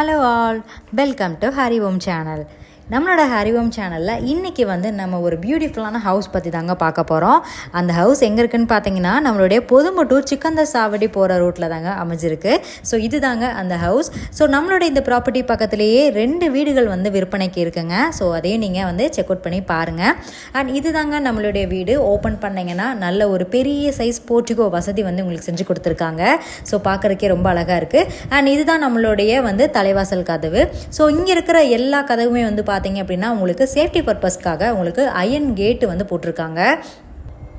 Hello all welcome to Hari Om channel நம்மளோட ஹரிவம் சேனலில் இன்றைக்கி வந்து நம்ம ஒரு பியூட்டிஃபுல்லான ஹவுஸ் பற்றி தாங்க பார்க்க போகிறோம் அந்த ஹவுஸ் எங்கே இருக்குன்னு பார்த்தீங்கன்னா நம்மளுடைய பொதுமட்டூர் சிக்கந்த சாவடி போகிற ரூட்டில் தாங்க அமைஞ்சிருக்கு. ஸோ இது தாங்க அந்த ஹவுஸ் ஸோ நம்மளோட இந்த ப்ராப்பர்ட்டி பக்கத்துலேயே ரெண்டு வீடுகள் வந்து விற்பனைக்கு இருக்குங்க. ஸோ அதையும் நீங்கள் வந்து செக் அவுட் பண்ணி பாருங்கள் அண்ட் இது தாங்க நம்மளுடைய வீடு. ஓப்பன் பண்ணிங்கன்னா நல்ல ஒரு பெரிய சைஸ் போர்ட்டிகோ வசதி வந்து உங்களுக்கு செஞ்சு கொடுத்துருக்காங்க. ஸோ பார்க்குறக்கே ரொம்ப அழகாக இருக்குது அண்ட் இதுதான் நம்மளுடைய வந்து தலைவாசல் கதவு. ஸோ இங்கே இருக்கிற எல்லா கதவுமே வந்து பார்த்து பார்த்தீங்க அப்படின்னா உங்களுக்கு சேஃப்டி பர்பஸ்க்காக உங்களுக்கு அயன் கேட்டு வந்து போட்டிருக்காங்க.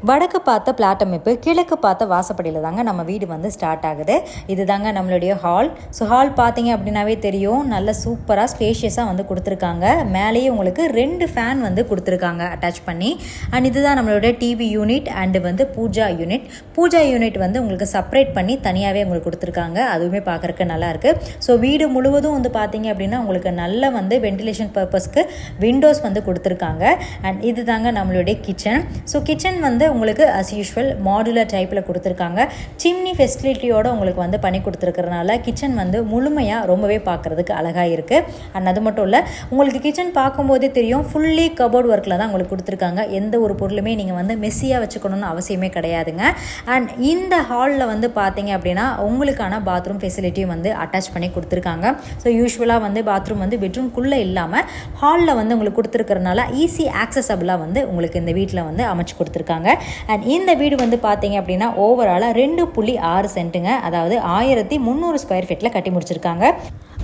வடக்கு பார்த்த பிளாட் அமைப்பு கிழக்கு பார்த்த வாசப்படியில் தாங்க நம்ம வீடு வந்து ஸ்டார்ட் ஆகுது. இது தாங்க நம்மளுடைய ஹால் ஸோ ஹால் பார்த்தீங்க அப்படின்னாவே தெரியும். நல்ல சூப்பராக ஸ்பேஷியஸாக வந்து கொடுத்துருக்காங்க. மேலேயே உங்களுக்கு ரெண்டு ஃபேன் வந்து கொடுத்துருக்காங்க அட்டாச் பண்ணி. அண்ட் இதுதான் நம்மளுடைய டிவி யூனிட் அண்டு வந்து பூஜா யூனிட் பூஜா யூனிட் வந்து உங்களுக்கு செப்பரேட் பண்ணி தனியாகவே உங்களுக்கு கொடுத்துருக்காங்க. அதுவுமே பார்க்குறக்கு நல்லாயிருக்கு ஸோ வீடு முழுவதும் வந்து பார்த்தீங்க அப்படின்னா உங்களுக்கு நல்ல வந்து வென்டிலேஷன் பர்பஸ்க்கு விண்டோஸ் வந்து கொடுத்துருக்காங்க. அண்ட் இது தாங்க நம்மளுடைய கிச்சன் ஸோ கிச்சன் வந்து உங்களுக்கு அஸ் யூஷுவல் மாடுலர் டைப்பில் கொடுத்துருக்காங்க. சிம்னி ஃபெசிலிட்டியோடு உங்களுக்கு வந்து பண்ணி கொடுத்துருக்கறனால கிச்சன் வந்து முழுமையாக ரொம்பவே பார்க்குறதுக்கு அழகாக இருக்குது அண்ட் அது மட்டும் இல்லை உங்களுக்கு கிச்சன் பார்க்கும்போதே தெரியும் ஃபுல்லி கபோர்ட் ஒர்க்கில் தான் உங்களுக்கு கொடுத்துருக்காங்க. எந்த ஒரு பொருளுமே நீங்கள் வந்து மெஸ்ஸியாக வச்சுக்கணும்னு அவசியமே கிடையாதுங்க. அண்ட் இந்த ஹாலில் வந்து பார்த்தீங்க அப்படின்னா உங்களுக்கான பாத்ரூம் ஃபெசிலிட்டியும் வந்து அட்டாச் பண்ணி கொடுத்துருக்காங்க. ஸோ யூஸ்வலாக வந்து பாத்ரூம் வந்து பெட்ரூம்குள்ளே இல்லாமல் ஹாலில் வந்து உங்களுக்கு கொடுத்துருக்கறனால ஈஸி ஆக்சசபிளாக வந்து உங்களுக்கு இந்த வீட்டில் வந்து அமைச்சு கொடுத்துருக்காங்க. அண்ட் இந்த வீடு வந்து பார்த்தீங்க அப்படின்னா ஓவராலாக ரெண்டு புள்ளி ஆறு சென்ட்டுங்க. அதாவது ஆயிரத்தி முந்நூறு ஸ்கொயர் ஃபீட்டில் கட்டி முடிச்சிருக்காங்க.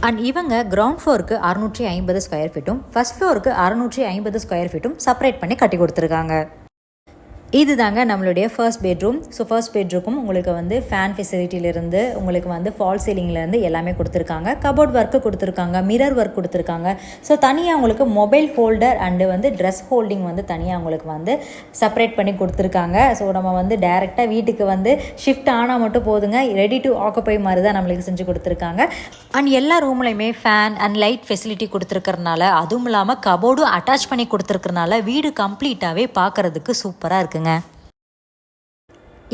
அண்ட் இவங்க கிரவுண்ட் ஃப்ளோருக்கு அறுநூற்றி ஐம்பது ஸ்கொயர் ஃபீட்டும் ஃபஸ்ட் ஃப்ளோருக்கு அறுநூற்றி ஐம்பது ஸ்கொயர் ஃபீட்டும் செப்பரேட் பண்ணி கட்டி கொடுத்துருக்காங்க. இது தாங்க நம்மளுடைய ஃபர்ஸ்ட் பெட்ரூம் ஸோ ஃபர்ஸ்ட் பெட்ரூக்கும் உங்களுக்கு வந்து ஃபேன் ஃபெசிலிட்டியிலேருந்து உங்களுக்கு வந்து ஃபால் சீலிங்லேருந்து எல்லாமே கொடுத்துருக்காங்க. கபோர்ட் ஒர்க்கு கொடுத்துருக்காங்க மிரர் ஒர்க் கொடுத்துருக்காங்க. ஸோ தனியாக உங்களுக்கு மொபைல் ஹோல்டர் அண்டு வந்து ட்ரெஸ் ஹோல்டிங் வந்து தனியாக உங்களுக்கு வந்து செப்பரேட் பண்ணி கொடுத்துருக்காங்க. ஸோ நம்ம வந்து டைரெக்டாக வீட்டுக்கு வந்து ஷிஃப்ட் ஆனால் மட்டும் போதுங்க. ரெடி டு ஆக்குப்பை மாதிரி தான் நம்மளுக்கு செஞ்சு கொடுத்துருக்காங்க. அண்ட் எல்லா ரூம்லையுமே ஃபேன் அண்ட் லைட் ஃபெசிலிட்டி கொடுத்துருக்கறனால அதுவும் இல்லாமல் கபோர்டும் அட்டாச் பண்ணி கொடுத்துருக்கறனால வீடு கம்ப்ளீட்டாகவே பார்க்குறதுக்கு சூப்பராக இருக்குது இருக்குங்க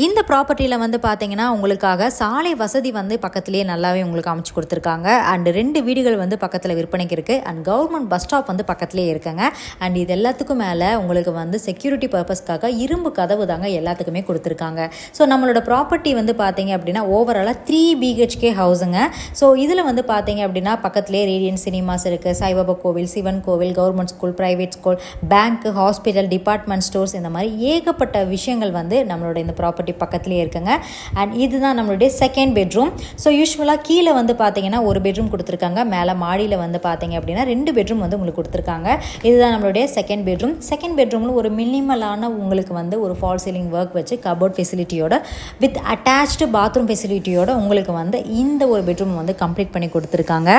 இந்த ப்ராப்பர்ட்டியில் வந்து பார்த்தீங்கன்னா உங்களுக்காக சாலை வசதி வந்து பக்கத்துலேயே நல்லாவே உங்களுக்கு அமைச்சு கொடுத்துருக்காங்க. அண்ட் ரெண்டு வீடுகள் வந்து பக்கத்தில் விற்பனைக்கு இருக்குது அண்ட் கவர்மெண்ட் பஸ் ஸ்டாப் வந்து பக்கத்துலேயே இருக்குங்க. அண்ட் இது எல்லாத்துக்கும் மேலே உங்களுக்கு வந்து செக்யூரிட்டி பர்பஸ்க்காக இரும்பு கதவு தாங்க எல்லாத்துக்குமே கொடுத்துருக்காங்க. ஸோ நம்மளோட ப்ராப்பர்ட்டி வந்து பார்த்தீங்க அப்படின்னா ஓவராலாக த்ரீ பிஹெச்கே ஹவுஸுங்க ஸோ இதில் வந்து பார்த்தீங்க அப்படின்னா பக்கத்துலேயே ரேடியன் சினிமாஸ் இருக்குது சாய்பாபா கோவில் சிவன் கோவில் government school private school bank hospital department stores இந்த மாதிரி ஏகப்பட்ட விஷயங்கள் வந்து நம்மளோட இந்த ப்ராப்பர்ட்டி ப்ராப்பர்ட்டி பக்கத்துலேயே இருக்குங்க. அண்ட் இதுதான் நம்மளுடைய செகண்ட் பெட்ரூம் ஸோ யூஸ்வலாக கீழே வந்து பார்த்தீங்கன்னா ஒரு பெட்ரூம் கொடுத்துருக்காங்க. மேலே மாடியில் வந்து பார்த்தீங்க அப்படின்னா ரெண்டு பெட்ரூம் வந்து உங்களுக்கு கொடுத்துருக்காங்க. இதுதான் நம்மளுடைய செகண்ட் பெட்ரூம் செகண்ட் பெட்ரூமில் ஒரு மினிமலான உங்களுக்கு வந்து ஒரு ஃபால் சீலிங் ஒர்க் வச்சு கபோர்ட் ஃபெசிலிட்டியோட வித் அட்டாச்டு பாத்ரூம் ஃபெசிலிட்டியோட உங்களுக்கு வந்து இந்த ஒரு பெட்ரூம் வந்து கம்ப்ளீட் பண்ணி கொடுத்துருக்காங்க.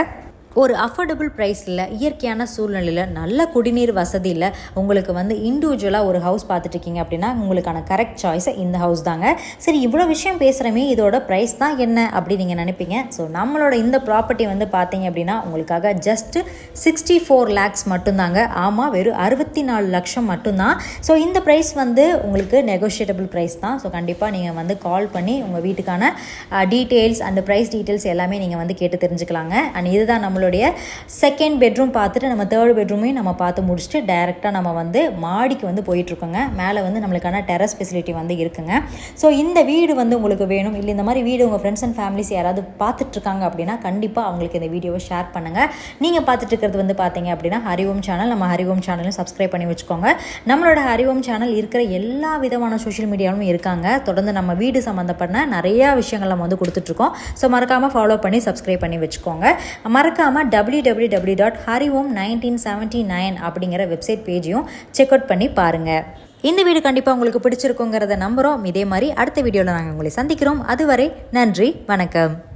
ஒரு அஃபோர்டபுள் ப்ரைஸில் இயற்கையான சூழ்நிலையில் நல்ல குடிநீர் வசதியில் உங்களுக்கு வந்து இண்டிவிஜுவலாக ஒரு ஹவுஸ் பார்த்துட்ருக்கீங்க அப்படின்னா உங்களுக்கான கரெக்ட் சாய்ஸை இந்த ஹவுஸ் தாங்க. சரி இவ்வளோ விஷயம் பேசுகிறமே இதோட ப்ரைஸ் தான் என்ன அப்படி நீங்கள் நினைப்பீங்க. ஸோ நம்மளோட இந்த ப்ராப்பர்ட்டி வந்து பார்த்தீங்க அப்படின்னா உங்களுக்காக ஜஸ்ட்டு சிக்ஸ்டி ஃபோர் லேக்ஸ் மட்டும்தாங்க. ஆமாம் வெறும் அறுபத்தி நாலு லட்சம் மட்டும்தான். ஸோ இந்த ப்ரைஸ் வந்து உங்களுக்கு நெகோஷியேட்டபிள் ப்ரைஸ் தான். ஸோ கண்டிப்பாக நீங்கள் வந்து கால் பண்ணி உங்கள் வீட்டுக்கான டீட்டெயில்ஸ் அந்த ப்ரைஸ் டீட்டெயில்ஸ் எல்லாமே நீங்கள் வந்து கேட்டு தெரிஞ்சுக்கலாங்க. அண்ட் இதுதான் நம்மளுடைய செகண்ட் பெட்ரூம் பார்த்துட்டு நம்ம தேர்ட் பெட்ரூமையும் நம்ம பார்த்து முடிச்சுட்டு டைரெக்டாக நம்ம வந்து மாடிக்கு வந்து போயிட்டுருக்கோங்க. மேலே வந்து நம்மளுக்கான டெரஸ் ஃபெசிலிட்டி வந்து இருக்குங்க. ஸோ இந்த வீடு வந்து உங்களுக்கு வேணும். இல்லை இந்த மாதிரி வீடு உங்கள் ஃப்ரெண்ட்ஸ் அண்ட் ஃபேமிலிஸ் யாராவது பார்த்துட்ருக்காங்க அப்படின்னா கண்டிப்பாக அவங்களுக்கு இந்த வீடியோவை ஷேர் பண்ணுங்கள் நீங்கள் பார்த்துட்டு இருக்கிறது வந்து பார்த்தீங்க அப்படின்னா ஹரிவோம் சேனல் நம்ம ஹரிவோம் சேனலும் சப்ஸ்கிரைப் பண்ணி வச்சுக்கோங்க. நம்மளோட ஹரிவோம் சேனல் இருக்கிற எல்லா விதமான சோஷியல் மீடியாவும் இருக்காங்க. தொடர்ந்து நம்ம வீடு சம்மந்தப்பட்ட நிறையா விஷயங்கள் நம்ம வந்து கொடுத்துட்ருக்கோம். ஸோ மறக்காமல் ஃபாலோ பண்ணி சப்ஸ்கிரைப் பண்ணி வச்சுக்கோங்க. மறக்காமல் W W W dot Hariom nineteen seventy nine அப்படிங்கிற வெப்சைட் பேஜையும் செக் அவுட் பண்ணி பாருங்கள் இந்த வீடு கண்டிப்பாக உங்களுக்கு பிடிச்சிருக்குங்கிறத நம்புகிறோம் இதே மாதிரி அடுத்த வீடியோவில் நாங்கள் உங்களை சந்திக்கிறோம். அதுவரை நன்றி வணக்கம்.